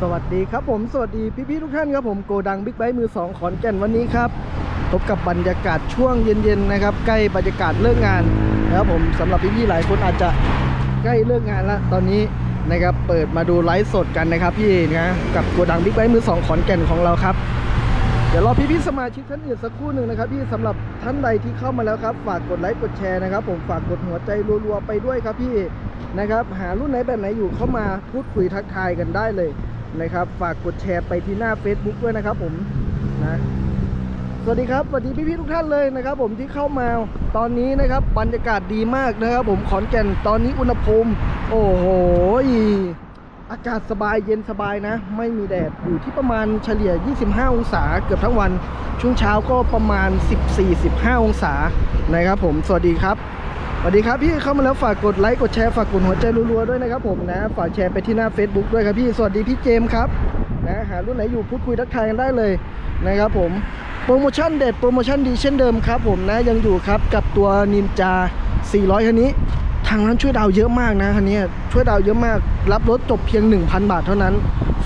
สวัสดีครับผมสวัสดีพี่ๆทุกท่านครับผมโกดังบิ๊กไบค์มือสองขอนแก่นวันนี้ครับพบกับบรรยากาศช่วงเย็นๆนะครับ ใกล้บรรยากาศเลิกงานนะครับผมสำหรับพี่ๆหลายคนอาจจะใกล้เลิกงานแล้วตอนนี้นะครับเปิดมาดูไลฟ์สดกันนะครับพี่นะกับโกดังบิ๊กไบค์มือสองขอนแก่นของเราครับ เดี๋ยวรอพี่ๆสมาชิกท่านอื่นสักครู่หนึ่งนะครับพี่สำหรับท่านใดที่เข้ามาแล้วครับ ฝากกดไลค์กดแชร์นะครับ ผมฝากกดหัวใจรัวๆไปด้วยครับพี่นะครับหารุ่นไหนแบบไหนอยู่เข้ามาพูดคุยทักทายกันได้เลย นะครับ ฝากกดแชร์ไปที่หน้า Facebook ด้วยนะครับผมนะสวัสดีครับสวัสดีพี่ๆทุกท่านเลยนะครับ ผมที่เข้ามาตอนนี้นะครับบรรยากาศดีมากนะครับ ผมขอนแก่นตอนนี้อุณหภูมิ โอ้โหอากาศสบายเย็นสบายนะ ไม่มีแดดอยู่ที่ประมาณเฉลี่ย 25 องศาเกือบทั้งวัน ช่วงเช้าก็ประมาณ 14-15 องศานะครับผมสวัสดีครับ สวัสดีครับพี่เข้ามาแล้วฝากกดไลค์กดแชร์ฝากกดหัวใจรัวๆด้วยนะครับผมนะ ฝากแชร์ไปที่หน้า Facebook ด้วยครับพี่สวัสดีพี่เจมส์ครับนะหารุ่นไหนอยู่พูดคุยทักทายกันได้เลยนะครับผมโปรโมชั่นเด็ดโปรโมชั่นดีเช่นเดิมครับผมนะยังอยู่ครับกับตัวนินจา 400 คันนี้ ทางนั้นช่วยดาวเยอะมากนะคันนี้ช่วยดาวเยอะมาก รับรถจบเพียง 1,000 บาทเท่านั้น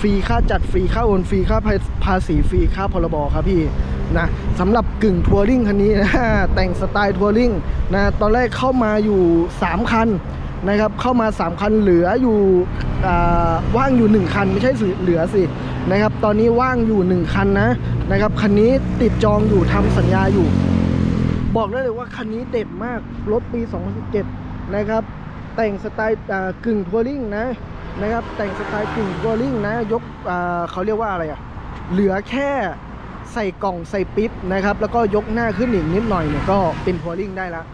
ฟรีค่าจัดฟรีค่าโอนฟรีค่าภาษีฟรีค่าพรบครับพี่ นะสำหรับกึ่งทัวริงคันนี้นะแต่งสไตล์ทัวริงนะตอนแรกเข้ามาอยู่ 3 คันนะครับเข้ามา 3 คันเหลืออยู่ว่างอยู่ 1 คันไม่ใช่เหลือสินะครับตอนนี้ว่างอยู่ 1 คันนะนะครับคันนี้ติดจองอยู่ทำสัญญาอยู่ บอกได้เลยว่าคันนี้เด็ดมากรถปี 2017 นะครับแต่งสไตล์กึ่งทัวริงนะนะครับแต่งสไตล์กึ่งทัวริงนะยกเขาเรียกว่าอะไรอะเหลือแค่ ใส่กล่องใส่ปิ๊บนะครับ แล้วก็ยกหน้าขึ้นอีกนิดหน่อยเนี่ยก็เป็นทัวริงได้แล้ว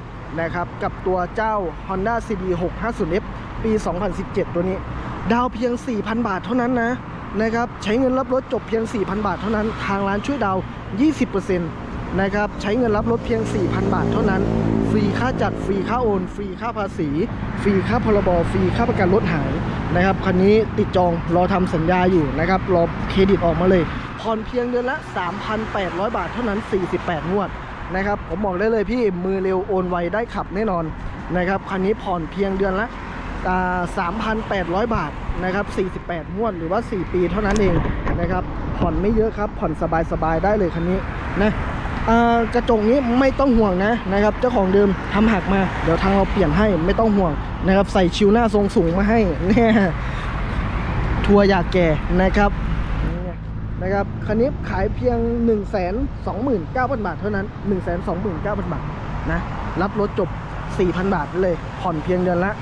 นะครับ กับตัวเจ้า Honda CD 650F ปี 2017 ตัวนี้ ดาวเพียง 4,000 บาทเท่านั้นนะนะครับ ใช้เงินรับรถจบเพียง 4,000 บาทเท่านั้น ทางร้านช่วยดาว 20%นะครับ ใช้เงินรับรถเพียง 4,000 บาทเท่านั้น ฟรีค่าจัด ฟรีค่าโอน ฟรีค่าภาษี ฟรีค่าพรบ ฟรีค่าประกันรถหายนะครับ คันนี้ติดจอง รอทำสัญญาอยู่นะครับ รอเครดิตออกมาเลย ผ่อนเพียงเดือนละ 3,800 บาทเท่านั้น 48 งวดนะครับผมบอกได้เลยพี่มือเร็วโอนไวได้ขับแน่นอนนะครับคันนี้ผ่อนเพียงเดือนละ3,800 บาทนะครับ 48 งวดหรือว่า 4 ปีเท่านั้นเองนะครับผ่อนไม่เยอะครับ ผ่อนสบายๆได้เลยคันนี้นะกระจกนี้ไม่ต้องห่วงนะนะครับ เจ้าของเดิมทำหักมา เดี๋ยวทางเราเปลี่ยนให้ไม่ต้องห่วงนะครับ ใส่ชิวหน้าทรงสูงมาให้เนี่ยทัวร์อยากแก่นะครับ นะครับคันนี้ขายเพียง 1 2 9 0 0 0 บาทเท่านั้น 1 2 9 0 0 0 บาทนะรับรถจบ 4,000 บาทเลยผ่อนเพียงเดือนละ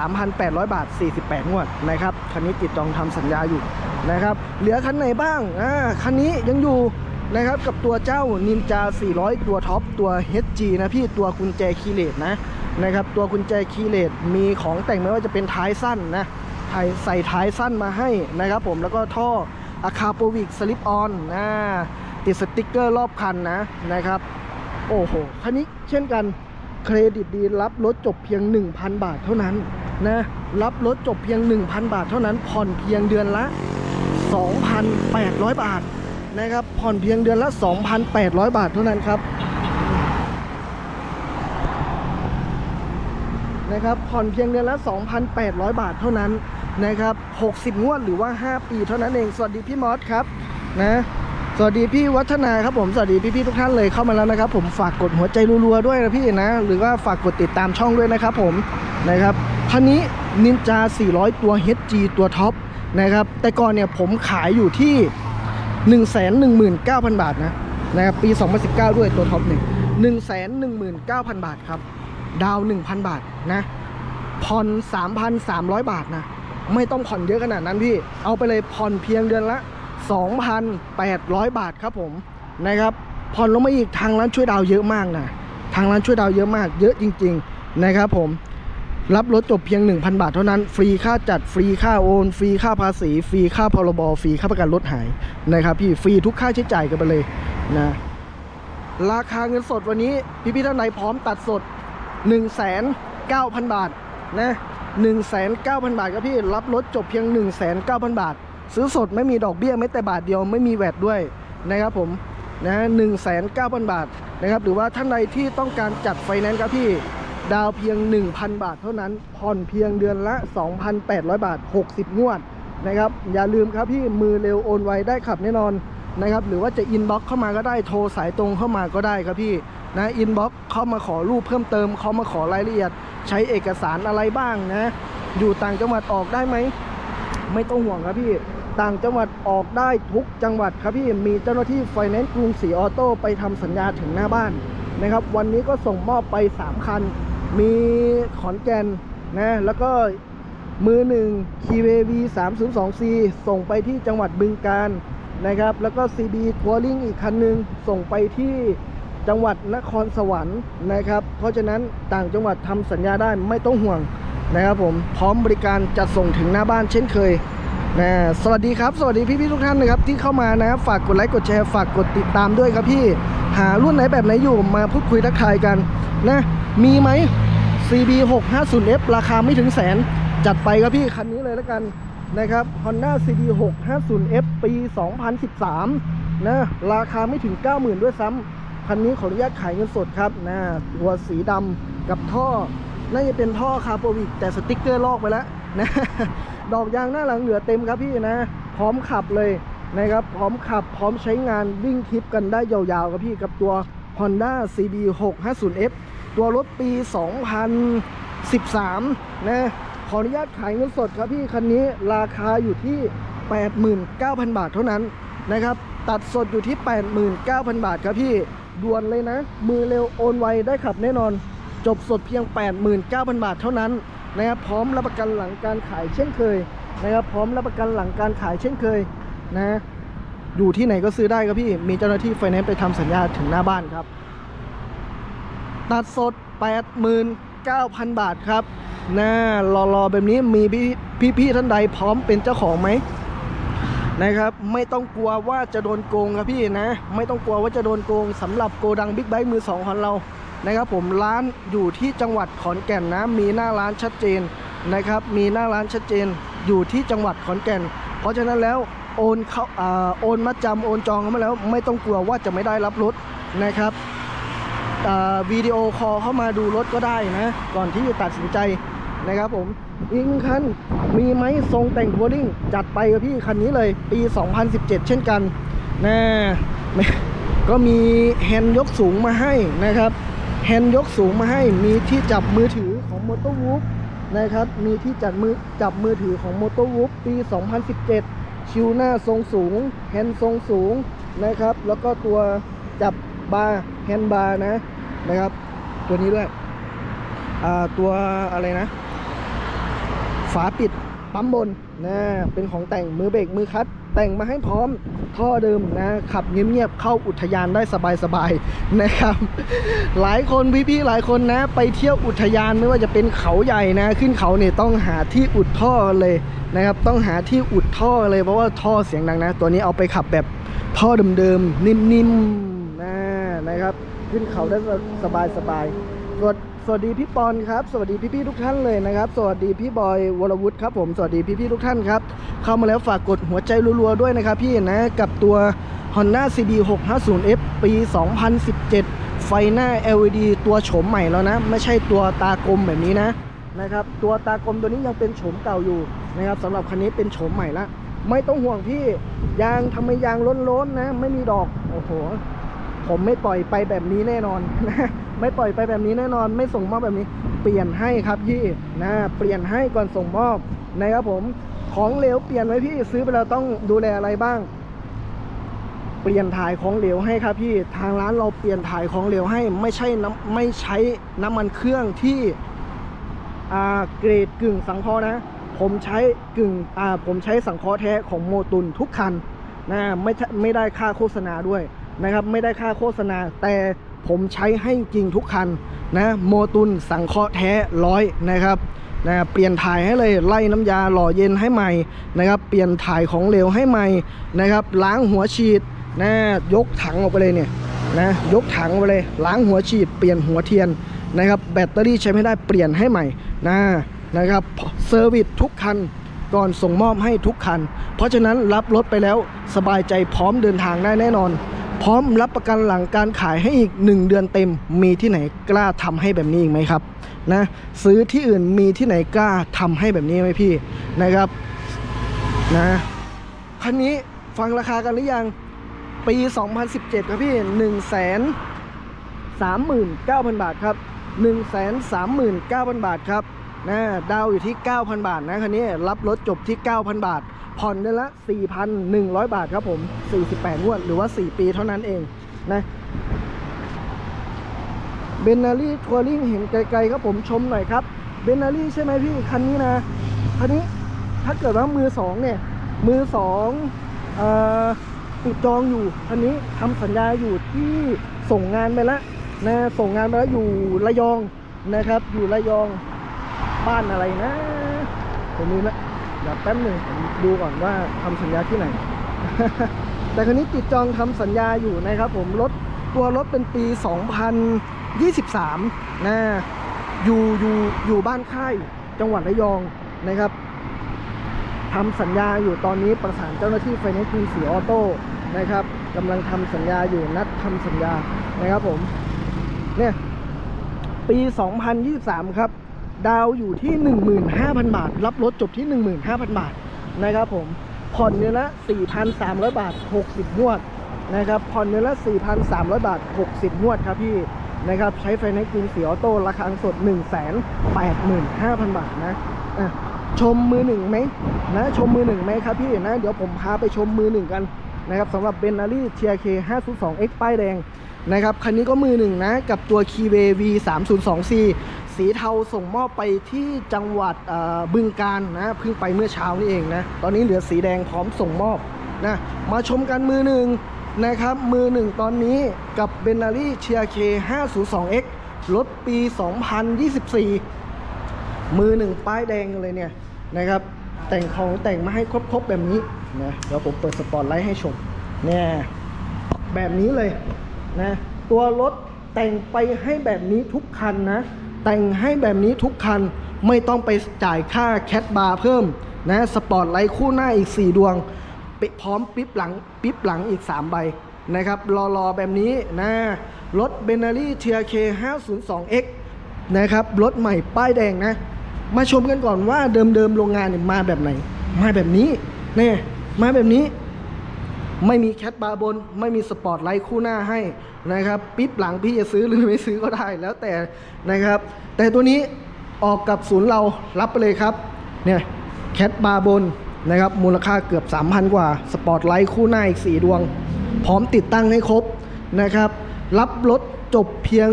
3,800 บาท 48 งวดนะครับคันนี้ติดจองทำสัญญาอยู่นะครับเหลือคันไหนบ้างอ่าคันนี้ยังอยู่นะครับกับตัวเจ้านินจา 400 ตัวท็อปตัว HG นะพี่ตัวกุญแจคีเลสนะนะครับตัวกุญแจคีเลสมีของแต่งไม่ว่าจะเป็นท้ายสั้นนะใส่ท้ายสั้นมาให้นะครับผมแล้วก็ท่อ อะคาโปวิกสลิปออนนะติดสติกเกอร์รอบคันนะนะครับ โอ้โห คันนี้เช่นกันเครดิตดีรับรถจบเพียง 1,000 บาทเท่านั้นนะรับรถจบเพียง 1,000 บาทเท่านั้น ผ่อนเพียงเดือนละ 2,800 บาทนะครับผ่อนเพียงเดือนละ 2,800 บาทเท่านั้นครับนะครับผ่อนเพียงเดือนละ 2,800 บาทเท่านั้น นะครับ 60 งวดหรือว่า 5 ปีเท่านั้นเอง สวัสดีพี่มอสครับนะสวัสดีพี่วัฒนาครับผมสวัสดีพี่ๆทุกท่านเลยเข้ามาแล้วนะครับ ผมฝากกดหัวใจรัวๆด้วยนะพี่นะ หรือว่าฝากกดติดตามช่องด้วยนะครับผมนะครับคันนี้นินจา 400 ตัว HG ตัวท็อปนะครับแต่ก่อนเนี่ยผมขายอยู่ที่ 119,000 บาทนะนะครับปี 2019 ด้วยตัวท็อปเนี่ย119,000 บาทครับ ดาว 1,000 บาทนะผ่อน3,300 บาทนะ ไม่ต้องผ่อนเยอะขนาดนั้นพี่ เอาไปเลยผ่อนเพียงเดือนละ 2,800 บาทครับผมนะครับผ่อนลงมาอีกทางร้านช่วยดาวเยอะมากนะทางร้านช่วยดาวเยอะมาก เยอะจริง ๆนะครับผมรับรถจบเพียง 1,000 บาทเท่านั้น ฟรีค่าจัดฟรีค่าโอน ฟรีค่าภาษี ฟรีค่าพรบฟรีค่าประกันรถหายนะครับพี่ฟรีทุกค่าใช้จ่ายกันไปเลยนะราคาเงินสดวันนี้พี่พี่ๆท่านไหนพร้อมตัดสด 1 9 0 0 0 บาทนะ 1 9 0 0 0 บาทครับพี่ รับรถจบเพียง 1 9 0 0 0บาท ซื้อสดไม่มีดอกเบี้ยแม้แต่บาทเดียวไม่มีแวดด้วยนะครับผมนะหนึ่งแสนเก้าพันบาทนะครับหรือว่าท่านใดที่ต้องการจัดไฟแนนซ์ครับพี่ดาวเพียง 1,000 บาทเท่านั้นผ่อนเพียงเดือนละ 2,800 บาท 60 งวดนะครับอย่าลืมครับพี่มือเร็วโอนไวได้ขับแน่นอนนะครับหรือว่าจะอินบ็อกเข้ามาก็ได้โทรสายตรงเข้ามาก็ได้ครับพี่นะอินบ็อกเข้ามาขอรูปเพิ่มเติมเขามาขอรายละเอียด ใช้เอกสารอะไรบ้างนะ อยู่ต่างจังหวัดออกได้ไหม ไม่ต้องห่วงครับพี่ต่างจังหวัดออกได้ทุกจังหวัดครับพี่มีเจ้าหน้าที่ไฟแนนซ์กรุงศรีออโต้ไปทำสัญญาถึงหน้าบ้านนะครับ วันนี้ก็ส่งมอบไป 3 คัน มีขอนแก่นนะแล้วก็มือหนึ่ง KVV 302C ส่งไปที่จังหวัดบึงกาฬนะครับ แล้วก็ CB Touring อีกคันหนึ่งส่งไปที่ จังหวัดนครสวรรค์นะครับ เพราะฉะนั้นต่างจังหวัดทำสัญญาได้ไม่ต้องห่วงนะครับผมพร้อมบริการจัดส่งถึงหน้าบ้านเช่นเคยนะสวัสดีครับสวัสดีพี่ๆทุกท่านนะครับที่เข้ามานะครับฝากกดไลค์กดแชร์ฝากกดติดตามด้วยครับพี่หารุ่นไหนแบบไหนอยู่มาพูดคุยทักทายกันนะมีไหม CB 650F ราคาไม่ถึงแสน จัดไปครับพี่คันนี้เลยแล้วกันนะครับ Honda CB 650F ปี 2013นะราคาไม่ถึง 90,000 ด้วยซ้ำ คันนี้ขออนุญาตขายเงินสดครับนะตัวสีดำกับท่อ น่าจะเป็นท่อคาร์โปวิกแต่สติกเกอร์ลอกไปแล้วนะดอกยางหน้าหลังเหลือเต็มครับพี่นะ พร้อมขับเลยนะครับ พร้อมขับพร้อมใช้งานวิ่งทริปกันได้ยาวๆครับพี่กับตัว Honda CB 650F ตัวรถปี 2013 นะ ขออนุญาตขายเงินสดครับพี่ คันนี้ราคาอยู่ที่ 89,000 บาทเท่านั้นนะครับ ตัดสดอยู่ที่ 89,000 บาทครับพี่ ด่วนเลยนะ มือเร็วโอนไวได้ขับแน่นอน จบสดเพียง 89,000 บาทเท่านั้นนะครับพร้อมรับประกันหลังการขายเช่นเคยนะครับพร้อมรับประกันหลังการขายเช่นเคยนะอยู่ที่ไหนก็ซื้อได้ครับพี่มีเจ้าหน้าที่ไฟแนนซ์ไปทำสัญญาถึงหน้าบ้านครับตัดสด 89,000 บาทครับนะรอๆแบบนี้มีพี่พี่ๆท่านใดพร้อมเป็นเจ้าของไหม นะครับ ไม่ต้องกลัวว่าจะโดนโกงครับพี่นะ ไม่ต้องกลัวว่าจะโดนโกงสำหรับโกดังบิ๊กไบค์มือสองของเรานะครับผมร้านอยู่ที่จังหวัดขอนแก่นนะมีหน้าร้านชัดเจนนะครับ มีหน้าร้านชัดเจนอยู่ที่จังหวัดขอนแก่น เพราะฉะนั้นแล้วโอนเขาอ่าโอนมาจำโอนจองเข้ามาแล้ว ไม่ต้องกลัวว่าจะไม่ได้รับรถนะครับอ่าวิดีโอคอลเข้ามาดูรถก็ได้นะ ก่อนที่จะตัดสินใจนะครับผม อีกหนึ่งคัน มีไหมทรงแต่งทัวริงจัดไปกับพี่คันนี้เลย ปี 2017 เช่นกันนะก็มีแฮนด์ยกสูงมาให้นะครับแฮนด์ยกสูงมาให้มีที่จับมือถือของ m o t o w o o p นะครับ มีที่จับมือจับมือถือของ m o t o w o o p ปี 2017 ชิวหน้าทรงสูง แฮนด์ทรงสูงนะครับ แล้วก็ตัวจับบาร์แฮนด์บาร์นะนะครับ ตัวนี้ด้วยตัวอะไรนะ ฝาปิดปั๊มบนนะเป็นของแต่งมือเบรกมือคัดแต่งมาให้พร้อมท่อเดิมนะขับเงียบๆเข้าอุทยานได้สบายๆนะครับ หลายคนพี่ๆหลายคนนะ ไปเที่ยวอุทยานไม่ว่าจะเป็นเขาใหญ่นะ ขึ้นเขาเนี่ยต้องหาที่อุดท่อเลยนะครับ ต้องหาที่อุดท่อเลยเพราะว่าท่อเสียงดังนะ ตัวนี้เอาไปขับแบบท่อเดิมๆนิ่มๆนะนะครับ ขึ้นเขาได้สบายๆสวัส สวัสดีพี่ปอนครับ สวัสดีพี่ๆทุกท่านเลยนะครับ สวัสดีพี่บอยวรวุฒิครับผม สวัสดีพี่ๆทุกท่านครับ เข้ามาแล้วฝากกดหัวใจรัวๆด้วยนะครับพี่นะ กับตัว Honda CB 650F ปี 2017 ไฟหน้า LED ตัวโฉมใหม่แล้วนะ ไม่ใช่ตัวตากลมแบบนี้นะ นะครับ ตัวตากลมตัวนี้ยังเป็นโฉมเก่าอยู่นะครับสำหรับคันนี้เป็นโฉมใหม่ละ ไม่ต้องห่วงพี่ ยางทำไมยางล้นๆนะ ไม่มีดอก โอ้โห ผมไม่ปล่อยไปแบบนี้แน่นอนนะ ไม่ปล่อยไปแบบนี้แน่นอนไม่ส่งมอบแบบนี้ เปลี่ยนให้ครับพี่นะเปลี่ยนให้ก่อนส่งมอบนะครับผมของเหลวเปลี่ยนไว้พี่ซื้อไปแล้วต้องดูแลอะไรบ้าง เปลี่ยนถ่ายของเหลวให้ครับพี่ทางร้านเราเปลี่ยนถ่ายของเหลวให้ไม่ใช่น้ำไม่ใช้น้ำมันเครื่องที่อ่าเกรดกึ่งสังเคราะห์นะ ผมใช้กึ่งอ่าผมใช้สังเคราะห์แท้ของโมตุนทุกคันนะไม่ใช่ไม่ได้ค่าโฆษณาด้วยนะครับ ไม่ได้ค่าโฆษณาแต่ ผมใช้ให้จริงทุกคันนะโมตุนสังเคราะห์แท้ร้อยนะครับนะเปลี่ยนถ่ายให้เลยไล่น้ำยาหล่อเย็นให้ใหม่นะครับ เปลี่ยนถ่ายของเหลวให้ใหม่นะครับ ล้างหัวฉีดนะยกถังออกไปเลยเนี่ยนะยกถังออกไปเลยล้างหัวฉีดเปลี่ยนหัวเทียนนะครับ แบตเตอรี่ใช้ไม่ได้เปลี่ยนให้ใหม่นะนะครับเซอร์วิสทุกคันก่อนส่งมอบให้ทุกคัน เพราะฉะนั้นรับรถไปแล้วสบายใจพร้อมเดินทางได้แน่นอน พร้อมรับประกันหลังการขายให้อีก 1 เดือนเต็ม มีที่ไหนกล้าทำให้แบบนี้อีกไหมครับนะซื้อที่อื่นมีที่ไหนกล้าทำให้แบบนี้ไหมพี่นะครับนะคันนี้ฟังราคากันหรือยังปี 2017 ครับพี่ 1 3 9 0 0 0 บาทครับ 1 3 9 0 0 0 บาทครับนะดาวอยู่ที่ 9,000 บาทนะคันนี้รับรถจบที่ 9,000 บาท ผ่อนเดือนละ 4,100 บาทครับผม 48งวดหรือว่า 4 ปีเท่านั้นเองนะเบนนารี่ทัวริงเห็นไกลๆครับผมชมหน่อยครับเบนนารี่ใช่ไหมพี่ คันนี้นะคันนี้ถ้าเกิดว่ามือสองเนี่ย มือสองเอ่อติดจองอยู่คันนี้ทำสัญญาอยู่ที่ส่งงานไปแล้วนะส่งงานไปแล้วอยู่ระยองนะครับ อยู่ระยองบ้านอะไรนะผมลืมละ เดี๋ยวแป๊บหนึ่งผมดูก่อนว่าทำสัญญาที่ไหน แต่คันนี้ติดจองทำสัญญาอยู่นะครับผมรถตัวรถเป็นปี 2023นะอยู่อยู่อยู่บ้านค่ายจังหวัดระยองนะครับทำสัญญาอยู่ตอนนี้ประสานเจ้าหน้าที่ไฟแนนซ์กรุงศรีออโต้นะครับกำลังทำสัญญาอยู่นัดทำสัญญานะครับผมเนี่ยปี 2023 ครับ ดาวอยู่ที่ 15,000 บาท รับรถจบที่ 15,000 บาทนะครับผม ผ่อนเดือนละ 4,300 บาท 60 งวดนะครับ ผ่อนเดือนละ 4,300 บาท 60 งวดครับพี่นะครับ ใช้ไฟในซ์กรุงศรีออโต้ราคาสด 185,000 บาทนะะชมมือหนึ่งไหมนะชมมือหนึ่งไหมครับพี่นะเดี๋ยวผมพาไปชมมือหนึ่งกันนะครับสำหรับเบนนารี่เทียเค502 X ป้ายแดงนะครับคันนี้ก็มือหนึ่งนะ กับตัว k v v 3 0 2 c สี สีเทาส่งมอบไปที่จังหวัดบึงการนะเพิ่งไปเมื่อเช้านี่เองนะตอนนี้เหลือสีแดงพร้อมส่งมอบนะมาชมกันมือหนึ่งนะครับ มือหนึ่งตอนนี้กับเบนนารี่เทียเค 502 X รถปี 2024 มือหนึ่งป้ายแดงเลยเนี่ยนะครับ แต่งของแต่งมาให้ครบๆแบบนี้นะเดี๋ยวผมเปิดสปอตไลท์ให้ชมเนี่ยแบบนี้เลยนะตัวรถแต่งไปให้แบบนี้ทุกคันนะ แต่งให้แบบนี้ทุกคันไม่ต้องไปจ่ายค่าแคทบาร์เพิ่มนะสปอร์ตไลท์คู่หน้าอีก 4 ดวงไปพร้อมปิ๊บหลังปิ๊บหลังอีก 3 ใบนะครับรอๆแบบนี้นะรถเบนนารี่เทียเค 502X นะครับรถใหม่ป้ายแดงนะ มาชมกันก่อนว่าเดิมๆโรงงานเนี่ยมาแบบไหน มาแบบนี้เนี่ยมาแบบนี้ ไม่มีแคทบาร์บน ไม่มีสปอร์ตไลท์คู่หน้าให้นะครับปิ๊บหลังพี่จะซื้อหรือไม่ซื้อก็ได้แล้วแต่นะครับ แต่ตัวนี้ออกกับศูนย์เรารับไปเลยครับเนี่ยแคทบาร์บนนะครับมูลค่าเกือบ 3,000 กว่า สปอร์ตไลท์คู่หน้าอีก 4 ดวง พร้อมติดตั้งให้ครบนะครับ รับรถจบเพียง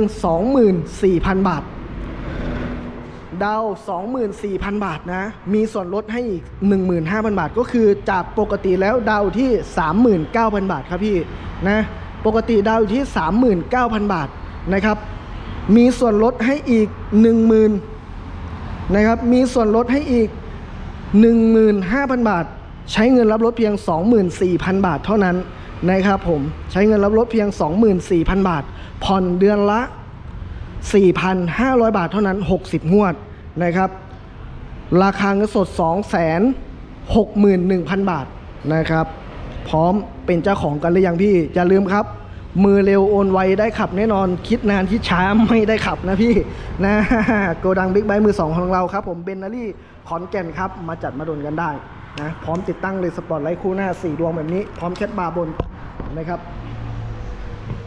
24,000 บาท ดาว 24,000 บาทนะ มีส่วนลดให้อีก 15,000 บาท ก็คือจากปกติแล้วดาวที่ 39,000 บาทครับพี่นะ ปกติดาวอยู่ที่ 39,000 บาทนะครับ มีส่วนลดให้อีก 10,000นะครับ มีส่วนลดให้อีก 15,000 บาท ใช้เงินรับรถเพียง 24,000 บาทเท่านั้นนะครับผม ใช้เงินรับรถเพียง 24,000 บาท ผ่อนเดือนละ4,500 บาทเท่านั้น 60 งวด นะครับ ราคาเงินสด 261,000 บาทนะครับ พร้อมเป็นเจ้าของกันหรือยังพี่ อย่าลืมครับ มือเร็วโอนไวได้ขับแน่นอน คิดนานคิดช้าไม่ได้ขับนะพี่นะโกดังบิ๊กไบค์มือสองของเราครับ ผมเบนนารี่ขอนแก่นครับ มาจัดมาดนกันได้นะพร้อมติดตั้งเลยสปอร์ตไลท์คู่หน้า 4 ดวงแบบนี้ พร้อมแคทบาร์บนนะครับ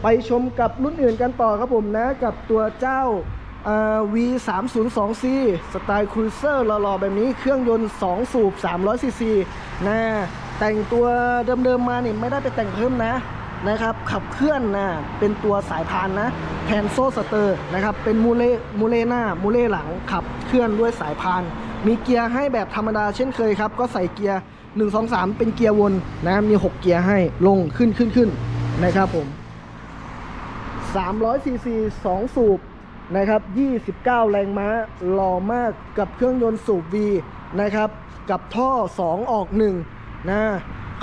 ไปชมกับรุ่นอื่นกันต่อครับผมนะ กับตัวเจ้า V302C สไตล์ครูเซอร์หล่อๆแบบนี้เครื่องยนต์ 2 สูบ 300ซีซีนะแต่งตัวเดิมๆมาเนี่ยไม่ได้ไปแต่งเพิ่มนะนะครับ ขับเคลื่อนนะเป็นตัวสายพานนะแทนโซ่สเตอร์นะครับ เป็นมูเล่มูเล่หน้ามูเล่หลังขับเคลื่อนด้วยสายพาน มีเกียร์ให้แบบธรรมดาเช่นเคยครับ ก็ใส่เกียร์ 1 2 3 เป็นเกียร์วนนะมี 6 เกียร์ให้ลงขึ้นขึ้นขึ้นนะครับผม300ซีซี2สูบ นะครับ 29 แรงม้าหล่อมากกับเครื่องยนต์สูบ V นะครับ กับท่อ 2 ออก1นะ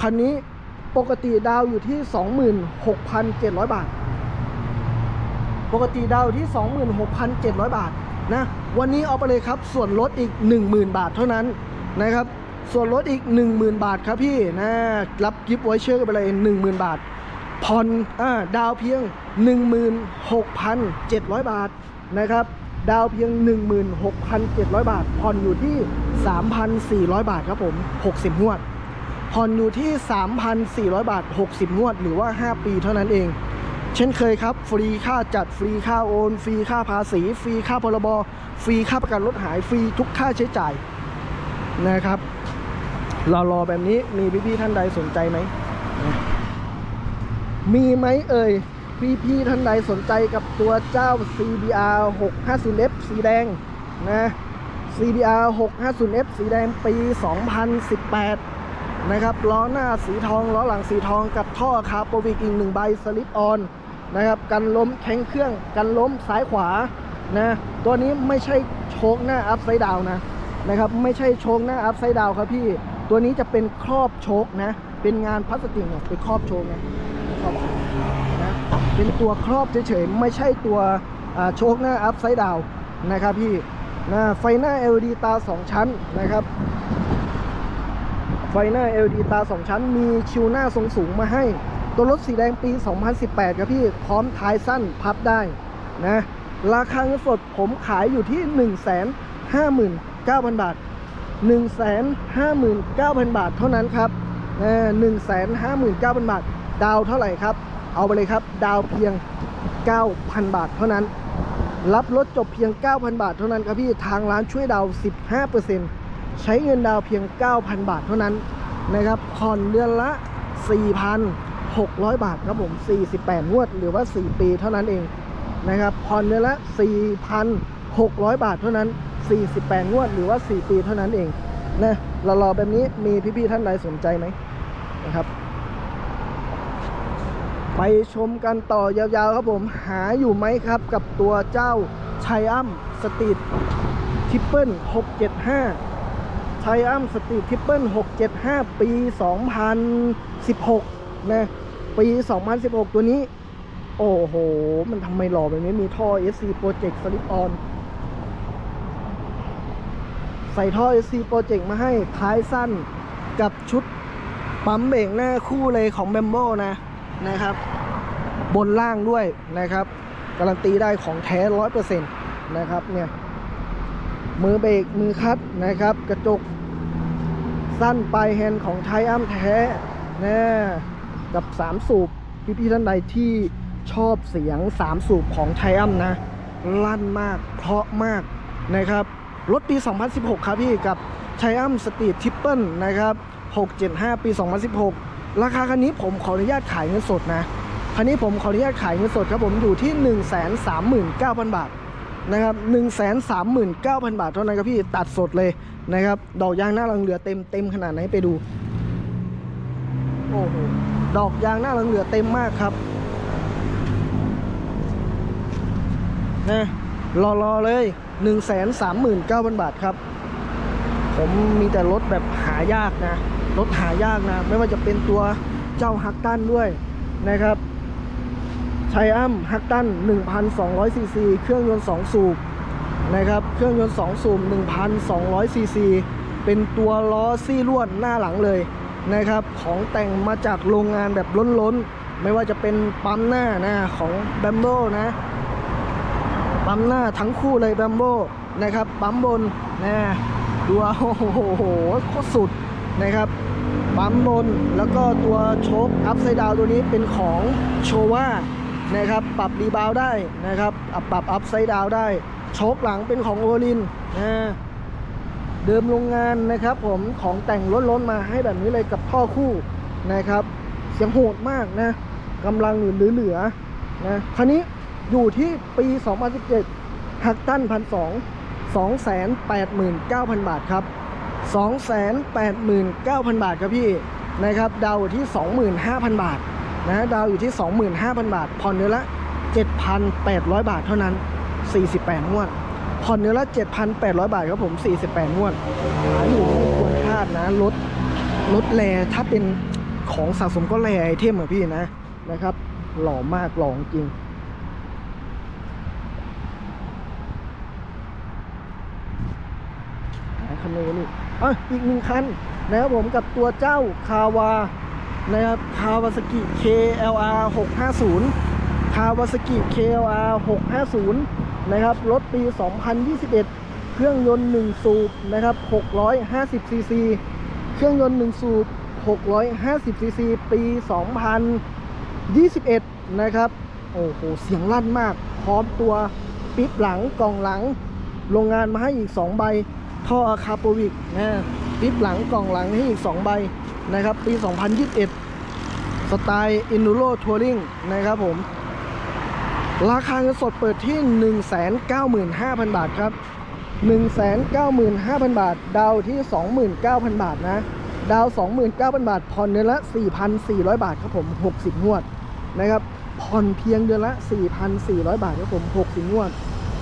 คันนี้ปกติดาวอยู่ที่ 26,700 บาท ปกติดาวอยู่ที่ 26,700 บาทนะ วันนี้เอาไปเลยครับ ส่วนลดอีก 10,000 บาทเท่านั้นนะครับ ส่วนลดอีก 10,000 บาทครับพี่นะ รับกิฟต์ไวเชอร์ไปเลย 10,000 บาทผ่อนอ่าดาวเพียง 16,700 บาท นะครับ ดาวเพียง 16,700 บาท ผ่อนอยู่ที่ 3,400 บาทครับผม 60งวด ผ่อนอยู่ที่ 3,400 บาท 60งวด หรือว่า 5 ปีเท่านั้นเอง เช่นเคยครับ ฟรีค่าจัด ฟรีค่าโอน ฟรีค่าภาษี ฟรีค่าพรบ ฟรีค่าประกันรถหาย ฟรีทุกค่าใช้จ่ายนะครับรอรอแบบนี้มีพี่ๆท่านใดสนใจไหม มีไหมเอ่ย พี่ๆท่านใดสนใจกับตัวเจ้า CBR 650F สีแดงนะ CBR 650F สีแดงปี 2018 นะครับ ล้อหน้าสีทอง ล้อหลังสีทองกับท่อคาร์โปวิกอีกหนึ่งใบสลิปออนนะครับ กันล้มแข็งเครื่อง กันล้มซ้ายขวานะ ตัวนี้ไม่ใช่โชคหน้าอัพไซด์ดาวนะนะครับ ไม่ใช่โชคหน้าอัพไซด์ดาวครับพี่ ตัวนี้จะเป็นครอบโชคนะ เป็นงานพลาสติกเนี่ยเป็นครอบโชคนะครอบนะ เป็นตัวครอบเฉยๆ ไม่ใช่ตัวโชคหน้าอัพไซด์ดาวนะครับพี่นะไฟหน้า LED ตา 2 ชั้นนะครับ ไฟหน้า LED ตา 2 ชั้น มีชิวหน้าทรงสูงมาให้ ตัวรถสีแดงปี 2018 ครับพี่ พร้อมท้ายสั้นพับได้นะ ราคาเงินสดผมขายอยู่ที่ 159,000 บาท 159,000 บาทเท่านั้นครับนะ159,000บาท ดาวเท่าไหร่ครับ เอาไปเลยครับ ดาวเพียง 9,000 บาทเท่านั้น รับรถจบเพียง 9,000 บาทเท่านั้นครับพี่ทางร้านช่วยดาว 15%ใช้เงินดาวเพียง 9,000 บาทเท่านั้นนะครับผ่อนเดือนละ 4,600 บาทครับผม 48 งวด หรือว่า 4 ปีเท่านั้นเองนะครับผ่อนเดือนละ 4,600 บาทเท่านั้น 48 งวด หรือว่า 4 ปีเท่านั้นเองนะรอๆแบบนี้มีพี่ๆท่านใดสนใจไหมนะครับ ไปชมกันต่อยาวๆครับผมหาอยู่ไหมครับกับตัวเจ้าไชอัมสตรีททิปเปิล675ไชอัมสตรีททิปเปิล675 ปี 2016 นะ ปี 2016 ตัวนี้ โอ้โห มันทำไมหล่อแบบนี้มีท่อ SC Project Slip On ใส่ท่อ SC Project มาให้ท้ายสั้นกับชุดปั๊มเบรกหน้าคู่เลยของแบมโบนะ นะครับ บนล่างด้วยนะครับ การันตีได้ของแท้ร้อยเปอร์เซ็นต์นะครับเนี่ยมือเบรกมือคัดนะครับ กระจกสั้นปลายแฮนด์ของไทอัมแท้นะกับ 3 สูบพี่ๆท่านใดที่ชอบเสียง 3 สูบของไทอัมนะ ลั่นมากเพราะมากนะครับ รถปี 2016 ครับพี่กับไ i อัมสตรีททิปเปิลนะครับ 675 ปี 2016 ราคาคันนี้ผมขออนุญาตขายเงินสดนะคันนี้ผมขออนุญาตขายเงินสดครับผมอยู่ที่ 139,000 บาทนะครับ139,000 บาทเท่านั้นครับพี่ตัดสดเลยนะครับดอกยางหน้าลังเหลือเต็มเต็มขนาดไหนไปดูโอ้โหดอกยางหน้าลังเหลือเต็มมากครับนะรอรอเลย 1 3 9 0 0 0 บาทครับ ผมมีแต่รถแบบหายากนะ รถหายากนะ ไม่ว่าจะเป็นตัวเจ้าฮักตันด้วยนะครับไชอัมฮักตัน1,200ซีซีเครื่องยนต์ 2 สูบนะครับ เครื่องยนต์ 2 สูบ1,200ซีซีเป็นตัวล้อซี่ลวดหน้าหลังเลยนะครับ ของแต่งมาจากโรงงานแบบล้นๆ ไม่ว่าจะเป็นปั๊มหน้านะของแบมโบนะ ปั๊มหน้าทั้งคู่เลยแบมโบนะครับ ปั๊มบนนะดูเอาโอ้โหโคตรสุด นะครับปั๊มบนแล้วก็ตัวโชคอัพไซด์ดาวตัวนี้เป็นของโชว่านะครับปรับรีบาวได้นะครับอะปรับอัพไซด์ดาวได้ โชคหลังเป็นของโอลินนะเดิมโรงงานนะครับผมของแต่งล้นๆมาให้แบบนี้เลยกับท่อคู่นะครับ เสียงโหดมากนะกำลังเหลือนะคันนี้อยู่ที่ปี 2017หักตั้นพันสองสองแสนแปดหมื่นเก้าพันบาทครับ สองแสนแปดหมื่นเก้าพันบาทครับพี่นะครับดาวอยู่ที่สองหมื่นห้าพันบาทนะดาวอยู่ที่สองหมื่นห้าพันบาท ผ่อนเดือนละเจ็ดพันแปดร้อยบาทเท่านั้นสี่สิบแปดงวดผ่อนเดือนละเจ็ดพันแปดร้อยบาทครับผมสี่สิบแปดงวดหาอยู่ไม่ควรพลาดนะรถรถแรถ้าเป็นของสะสมก็แรไอเทมอะพี่นะนะครับ หล่อมากหล่อจริงันนี้นี่อะอีกหนึ่งคันนะครับผมกับตัวเจ้าคาวานะครับคาวาสกิ KLR 650คาวาสกิ KLR 650นะครับรถปี 2021 เครื่องยนต์ 1 สูบนะครับ650ซีซีเครื่องยนต์ 1 สูบ650ซีซีปี 2021 นะครับโอ้โหเสียงลั่นมาก พร้อมตัว ปิ๊บหลังกล่องหลัง โรงงานมาให้อีก 2 ใบ ท่ออะคาโปวิกนะปิ๊บหลังกล่องหลังให้อีก 2 ใบนะครับ ปี 2021 สไตล์ Enduro Touring นะครับผม ราคาเงินสดเปิดที่ 195,000 บาทครับ 195,000 บาท ดาวที่ 29,000 บาทนะ ดาว 29,000 บาท ผ่อนเดือนละ 4,400 บาทครับผม 60 งวดนะครับ ผ่อนเพียงเดือนละ 4,400 บาทครับผม 60 งวด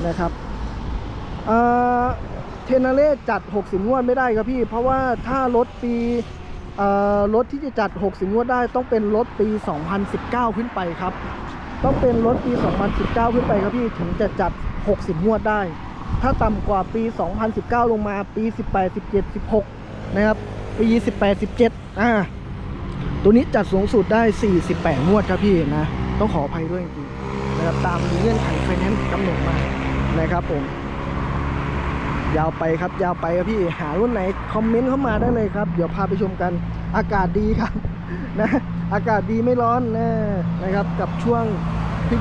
นะครับ เทนาเล่จัด 60 งวดไม่ได้ครับพี่ เพราะว่าถ้ารถปีรถที่จะจัด 60 งวดได้ต้องเป็นรถปี 2019 ขึ้นไปครับ ต้องเป็นรถปี 2019 ขึ้นไปครับพี่ถึงจะจัด 60 งวดได้ ถ้าต่ำกว่าปี 2019 ลงมาปี 18 17 16 นะครับ ปี 18 17 อ่า ตัวนี้จัดสูงสุดได้ 48 งวดครับพี่นะ ต้องขออภัยด้วยจริงๆนะครับตามเงื่อนไขไฟแนนซ์กำหนดมานะครับผม ยาวไปครับ ยาวไปครับพี่หารุ่นไหนคอมเมนต์เข้ามาได้เลยครับ เดี๋ยวพาไปชมกันอากาศดีครับนะอากาศดีไม่ร้อนนะนะครับ กับช่วง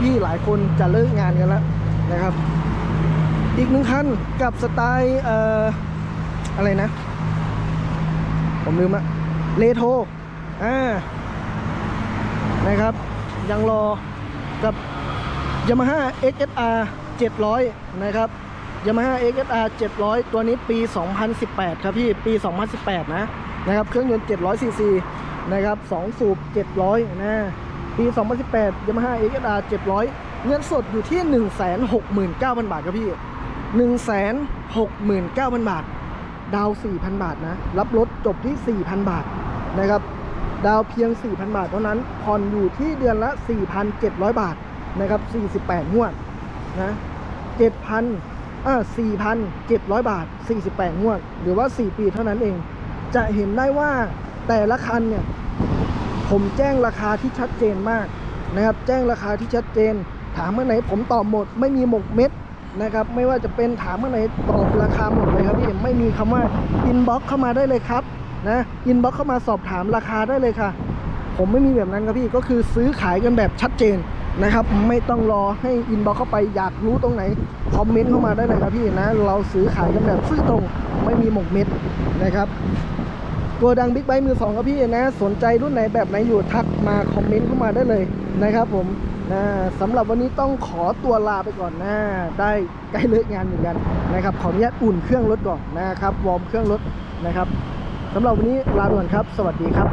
พี่ๆหลายคนจะเลิกงานกันแล้วนะครับ อีกหนึ่งคันกับสไตล์เอ่ออะไรนะ ผมลืมอะเลโทอ่านะครับ ยังรอกับ Yamaha XSR 700 นะครับ Yamaha XSR 700 ตัวนี้ปี 2018 ครับพี่ ปี 2018 นะ นะครับ เครื่องยนต์ 700 ซีซี นะครับ 2 สูบ 700 นะ ปี 2018 Yamaha XSR 700 เงินสดอยู่ที่ 169,000 บาทครับพี่ 169,000 บาท ดาว 4,000 บาทนะ รับรถจบที่ 4,000 บาท นะครับ ดาวเพียง 4,000 บาทเท่านั้น ผ่อนอยู่ที่เดือนละ 4,700 บาท นะครับ 48 งวด นะ7,000 อ่า4,700 บาท 48 งวด หรือว่า 4 ปีเท่านั้นเอง จะเห็นได้ว่าแต่ละคันเนี่ย ผมแจ้งราคาที่ชัดเจนมากนะครับ แจ้งราคาที่ชัดเจน ถามเมื่อไหนผมตอบหมด ไม่มีหมกเม็ดนะครับ ไม่ว่าจะเป็นถามเมื่อไหนตอบราคาหมดเลยครับพี่ ไม่มีคำว่าอินบ็อกเข้ามาได้เลยครับนะอินบ็อกเข้ามาสอบถามราคาได้เลยค่ะ ผมไม่มีแบบนั้นครับพี่ ก็คือซื้อขายกันแบบชัดเจน นะครับ ไม่ต้องรอให้อินบ็อกเข้าไปอยากรู้ตรงไหน คอมเมนต์เข้ามาได้เลยครับพี่นะ เราซื้อขายกันแบบซื่อตรงไม่มีหมกเม็ดนะครับโกดังบิ๊กไบค์มือสองครับพี่นะ สนใจรุ่นไหนแบบไหนอยู่ทักมาคอมเมนต์เข้ามาได้เลยนะครับผมนะสำหรับวันนี้ต้องขอตัวลาไปก่อนนะ ได้ใกล้เลิกงานเหมือนกันนะครับ ขออนุญาตอุ่นเครื่องรถก่อนนะครับ วอร์มเครื่องรถนะครับสำหรับวันนี้ลาไปก่อนครับ สวัสดีครับ